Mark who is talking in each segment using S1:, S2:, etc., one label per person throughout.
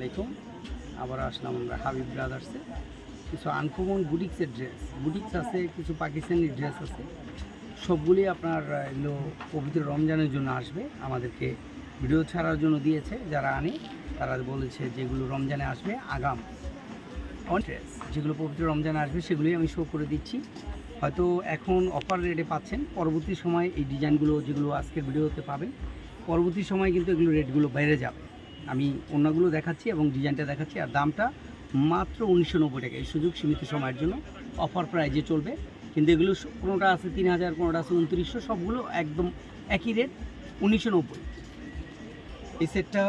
S1: আলাইকুম আবার আসলাম আমরা হাবিব ব্রাদার্সে। কিছু আনকমন বুটিক্সের ড্রেস বুটিক্স আছে, কিছু পাকিস্তানি ড্রেস আছে। সবগুলি আপনার এগুলো পবিত্র রমজানের জন্য আসবে। আমাদেরকে ভিডিও ছাড়ার জন্য দিয়েছে। যারা আনে, তারা বলেছে যেগুলো রমজানে আসবে আগাম। অন ড্রেস যেগুলো পবিত্র রমজানে আসবে, সেগুলোই আমি শো করে দিচ্ছি। হয়তো এখন অফার রেটে পাচ্ছেন। পরবর্তী সময় এই ডিজাইনগুলো যেগুলো আজকের ভিডিওতে পাবেন, পরবর্তী সময় কিন্তু এগুলো রেটগুলো বেড়ে যাবে। আমি অন্যগুলো দেখাচ্ছি এবং ডিজাইনটা দেখাচ্ছি, আর দামটা মাত্র উনিশশো নব্বই টাকা। এই সুযোগ সীমিত সময়ের জন্য অফার প্রাইজে চলবে। কিন্তু এগুলো কোনোটা আছে তিন হাজার, কোনোটা আছে উনত্রিশশো, সবগুলো একদম একই রেট উনিশশো নব্বই। এই সেটটা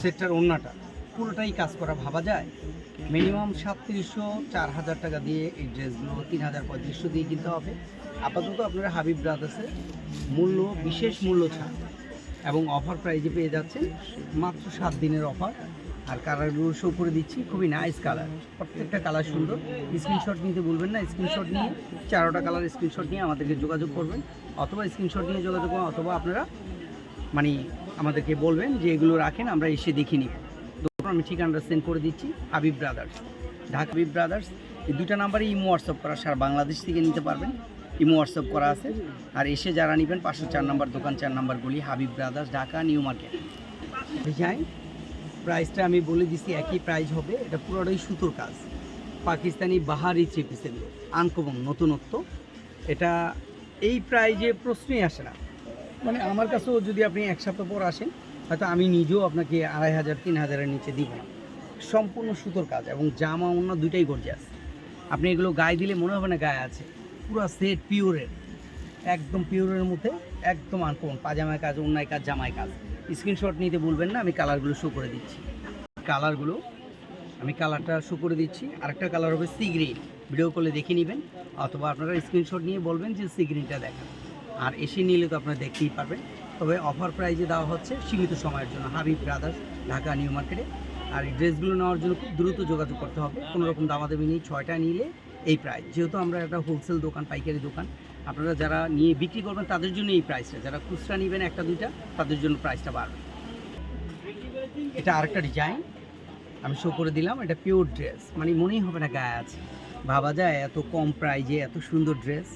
S1: সেটটার ওড়নাটা পুরোটাই কাজ করা ভাবা যায়। মিনিমাম সাতত্রিশশো, চার হাজার টাকা দিয়ে এই ড্রেসগুলো তিন হাজার, পঁয়ত্রিশশো দিয়ে কিনতে হবে। আপাতত আপনারা হাবিব ব্রাদার্সের মূল্য, বিশেষ মূল্য ছাড়। এবং অফার প্রাইজে পেয়ে যাচ্ছেন মাত্র সাত দিনের অফার আর কালারগুলো শো করে দিচ্ছি, খুবই নাইস কালার প্রত্যেকটা কালার সুন্দর। স্ক্রিনশট নিতে বলবেন না স্ক্রিনশট নিয়ে, চারোটা কালার স্ক্রিনশট নিয়ে আমাদেরকে যোগাযোগ করবেন। অথবা স্ক্রিনশট নিয়ে যোগাযোগ করবেন অথবা আপনারা মানে আমাদেরকে বলবেন যে এগুলো রাখেন, আমরা এসে দেখে নিব। তখন আমি ঠিকানাটা সেন্ড করে দিচ্ছি, হাবিব ব্রাদার্স ঢাকা হাবিব ব্রাদার্স এই দুটা নাম্বারে ইমো হোয়াটসঅ্যাপ করা সারা বাংলাদেশ থেকে নিতে পারবেন। ইমো হোয়াটসঅ্যাপ করা আছে। আর এসে যারা নেবেন পাঁচশো চার নাম্বার দোকান, চার নাম্বার গলি, Habib Brothers, Dhaka, New Market. Design প্রাইসটা আমি বলে দিছি, একই প্রাইস হবে। এটা পুরোটাই সুতোর কাজ। পাকিস্তানি বাহারি থ্রি পিস আনকমন, নতুনত্ব। এটা এই প্রাইজে প্রশ্নই আসে না। মানে আমার কাছেও যদি আপনি এক সপ্তাহ পর আসেন, হয়তো আমি নিজেও আপনাকে আড়াই হাজার, তিন হাজারের নিচে দিব না। সম্পূর্ণ সুতোর কাজ এবং জামা অন্য দুইটাই গর্জে আছে আপনি এগুলো গায়ে দিলে মনে হবে না গায়ে আছে। পুরো সেট পিওরের একদম পিওরের মধ্যে একদম আর আনকমন পাজামায় কাজ অন্যায় কাজ জামায় কাজ। স্ক্রিনশট নিতে বলবেন না, আমি কালারগুলো শো করে দিচ্ছি। কালারগুলো আমি কালারটা শো করে দিচ্ছি। আরেকটা কালার হবে সি গ্রিন ভিডিও কলে দেখে নেবেন, অথবা আপনারা স্ক্রিনশট নিয়ে বলবেন যে সি গ্রিনটা দেখান। আর এসে নিলে তো আপনারা দেখতেই পারবেন। তবে অফার প্রাইজে দেওয়া হচ্ছে সীমিত সময়ের জন্য, হাবিব ব্রাদার্স ঢাকা নিউ মার্কেটে। আর এই ড্রেসগুলো নেওয়ার জন্য খুব দ্রুত যোগাযোগ করতে হবে। কোনো রকম দামাদামি নেই, ছয়টা নিলে এই প্রাইস যেহেতু আমরা একটা হোলসেল দোকান, পাইকারি দোকান, আপনারা যারা নিয়ে বিক্রি করবেন, তাদের জন্য এই প্রাইসটা যারা খুচরা নেবেন একটা, দুইটা, তাদের জন্য প্রাইসটা বাড়বে। এটা আরেকটা ডিজাইন আমি শো করে দিলাম। এটা পিওর ড্রেস মানে মনেই হবে না গায়ে আছে। ভাবা যায় এত কম প্রাইজে এত সুন্দর ড্রেস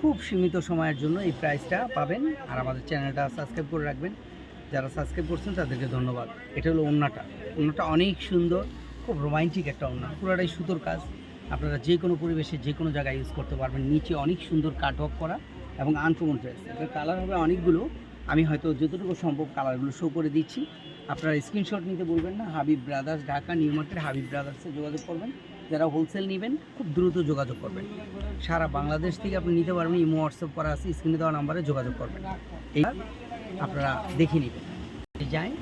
S1: খুব সীমিত সময়ের জন্য এই প্রাইসটা পাবেন। আর আমাদের চ্যানেলটা সাবস্ক্রাইব করে রাখবেন। যারা সাবস্ক্রাইব করছেন, তাদেরকে ধন্যবাদ। এটা হলো ওড়নাটা ওড়নাটা অনেক সুন্দর, খুব রোমান্টিক একটা ওড়না পুরোটাই সুতোর কাজ। আপনারা যে কোনো পরিবেশে যে কোনো জায়গায় ইউজ করতে পারবেন। নিচে অনেক সুন্দর কাট ওয়ার্ক করা এবং আনকমন ড্রেস কালার হবে অনেকগুলো। আমি হয়তো যতটুকু সম্ভব কালারগুলো শো করে দিচ্ছি। আপনারা স্ক্রিনশট নিতে বলবেন না। Habib Brothers Dhaka New Market Habib ব্রাদার্সে যোগাযোগ করবেন। যারা হোলসেল নেবেন, খুব দ্রুত যোগাযোগ করবেন। সারা বাংলাদেশ থেকে আপনি নিতে পারবেন। ইমো হোয়াটসঅ্যাপ করা আছে। স্ক্রিনে দেওয়া নাম্বারে যোগাযোগ করবেন। এই আপনারা দেখে নেবেন। ডিজাইন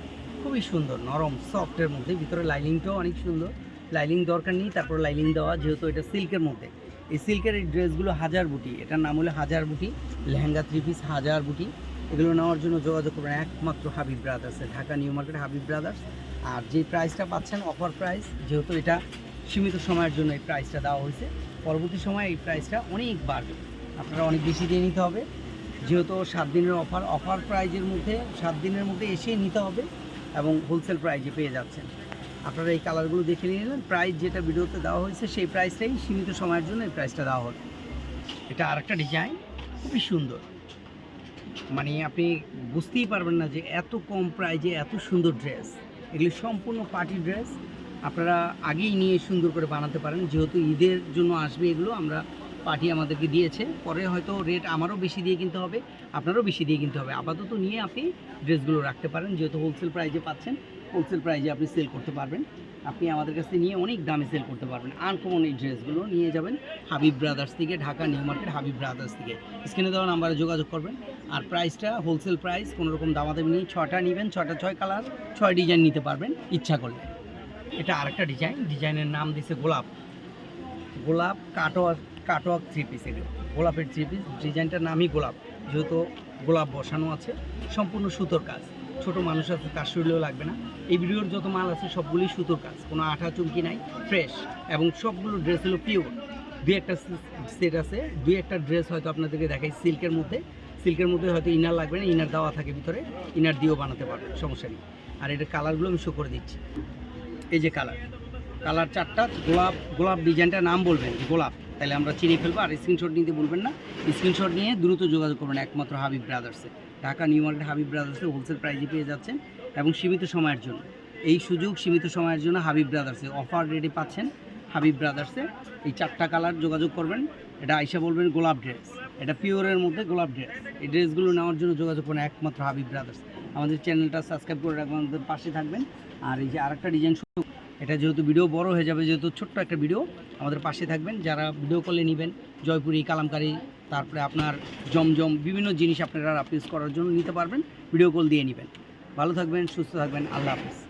S1: খুবই সুন্দর, নরম সফটের মধ্যে। ভিতরে লাইনিংটাও অনেক সুন্দর। লাইনিং দরকার নেই, তারপর লাইলিং দেওয়া, যেহেতু এটা সিল্কের মধ্যে। এই সিল্কের এই ড্রেসগুলো হাজার বুটি, এটার নাম হলো হাজার বুটি, লেহেঙ্গা থ্রি পিস হাজার বুটি। এগুলো নেওয়ার জন্য যোগাযোগ করবেন একমাত্র Habib ব্রাদার্সে Dhaka New Market Habib Brothers আর যে প্রাইসটা পাচ্ছেন অফার প্রাইস যেহেতু এটা সীমিত সময়ের জন্য এই প্রাইসটা দেওয়া হয়েছে, পরবর্তী সময়ে এই প্রাইসটা অনেক বাড়বে। আপনারা অনেক বেশি দিয়ে নিতে হবে। যেহেতু সাত দিনের অফার অফার প্রাইজের মধ্যে, সাত দিনের মধ্যে এসেই নিতে হবে এবং হোলসেল প্রাইজে পেয়ে যাচ্ছেন। আপনারা এই কালারগুলো দেখে নিয়ে নিলেন। প্রাইস যেটা ভিডিওতে দেওয়া হয়েছে, সেই প্রাইসটাই সীমিত সময়ের জন্য এই প্রাইসটা দেওয়া হবে এটা আরেকটা ডিজাইন খুবই সুন্দর। মানে আপনি বুঝতেই পারবেন না যে এত কম প্রাইজে এত সুন্দর ড্রেস এগুলি সম্পূর্ণ পার্টি ড্রেস আপনারা আগেই নিয়ে সুন্দর করে বানাতে পারেন। যেহেতু ঈদের জন্য আসবে এগুলো, আমরা পার্টি আমাদেরকে দিয়েছে। পরে হয়তো রেট আমারও বেশি দিয়ে কিনতে হবে, আপনারও বেশি দিয়ে কিনতে হবে। আপাতত নিয়ে আপনি ড্রেসগুলো রাখতে পারেন, যেহেতু হোলসেল প্রাইজে পাচ্ছেন। হোলসেল প্রাইজে আপনি সেল করতে পারবেন। আপনি আমাদের কাছ থেকে নিয়ে অনেক দামে সেল করতে পারবেন। আনকমন এই ড্রেসগুলো নিয়ে যাবেন হাবিব ব্রাদার্স থেকে, Dhaka New Market Habib Brothers থেকে। স্ক্রিনে দেওয়া নাম্বারে যোগাযোগ করবেন। আর প্রাইসটা হোলসেল প্রাইস কোনো রকম দামাদামি নেই। ছটা নেবেন, ছটা ছয় কালার ছয় ডিজাইন নিতে পারবেন, ইচ্ছা করলে। এটা আরেকটা ডিজাইন ডিজাইনের নাম দিছে গোলাপ। গোলাপ কাটোয়ার কাটোয়াক থ্রি পিস এগুলো। গোলাপের থ্রি পিস ডিজাইনটার নামই গোলাপ। যেহেতু গোলাপ বসানো আছে, সম্পূর্ণ সুতোর কাজ। ছোট মানুষ আছে, তার শুরলেও লাগবে না। এই ভিডিওর যত মাল আছে, সবগুলি সুতোর কাজ। কোনো আঠা চুমকি নাই ফ্রেশ এবং সবগুলো ড্রেস হলো পিওর দুই একটা সেট আছে, দুই একটা ড্রেস হয়তো আপনাদেরকে দেখাই সিল্কের মধ্যে। সিল্কের মধ্যে হয়তো ইনার লাগবে না ইনার দেওয়া থাকে ভিতরে। ইনার দিয়েও বানাতে পারবেন, সমস্যা নেই। আর এটার কালারগুলো আমি শো করে দিচ্ছি। এই যে কালার কালার চারটা, গোলাপ গোলাপ ডিজাইনটার নাম বলবেন, গোলাপ। তাহলে আমরা চিনে ফেলব, আর স্ক্রিনশট নিতে বলবেন না। স্ক্রিনশট নিয়ে দ্রুত যোগাযোগ করবেন একমাত্র হাবিব ব্রাদার্সে ঢাকা নিউ মার্কেট হাবিব ব্রাদার্সে হোলসেল প্রাইজে পেয়ে যাচ্ছেন এবং সীমিত সময়ের জন্য। এই সুযোগ সীমিত সময়ের জন্য হাবিব ব্রাদার্সে অফার রেডি পাচ্ছেন হাবিব ব্রাদার্সে। এই চারটা কালার যোগাযোগ করবেন। এটা আইসা বলবেন গোলাপ ড্রেস এটা পিওরের মধ্যে গোলাপ ড্রেস এই ড্রেসগুলো নেওয়ার জন্য যোগাযোগ করুন একমাত্র হাবিব ব্রাদার্স। আমাদের চ্যানেলটা সাবস্ক্রাইব করে রাখবেন, আমাদের পাশে থাকবেন। আর এই যে আরেকটা ডিজাইন শুরু এটা যেহেতু ভিডিও বড় হয়ে যাবে, যেহেতু ছোট্ট একটা ভিডিও আমাদের পাশে থাকবেন। যারা ভিডিও কলে নেবেন, জয়পুরি, কালামকারি তারপরে আপনার জমজম বিভিন্ন জিনিস আপনারা ইউজ করার জন্য নিতে পারবেন। ভিডিও কল দিয়ে নেবেন। ভালো থাকবেন, সুস্থ থাকবেন। আল্লাহ হাফিজ।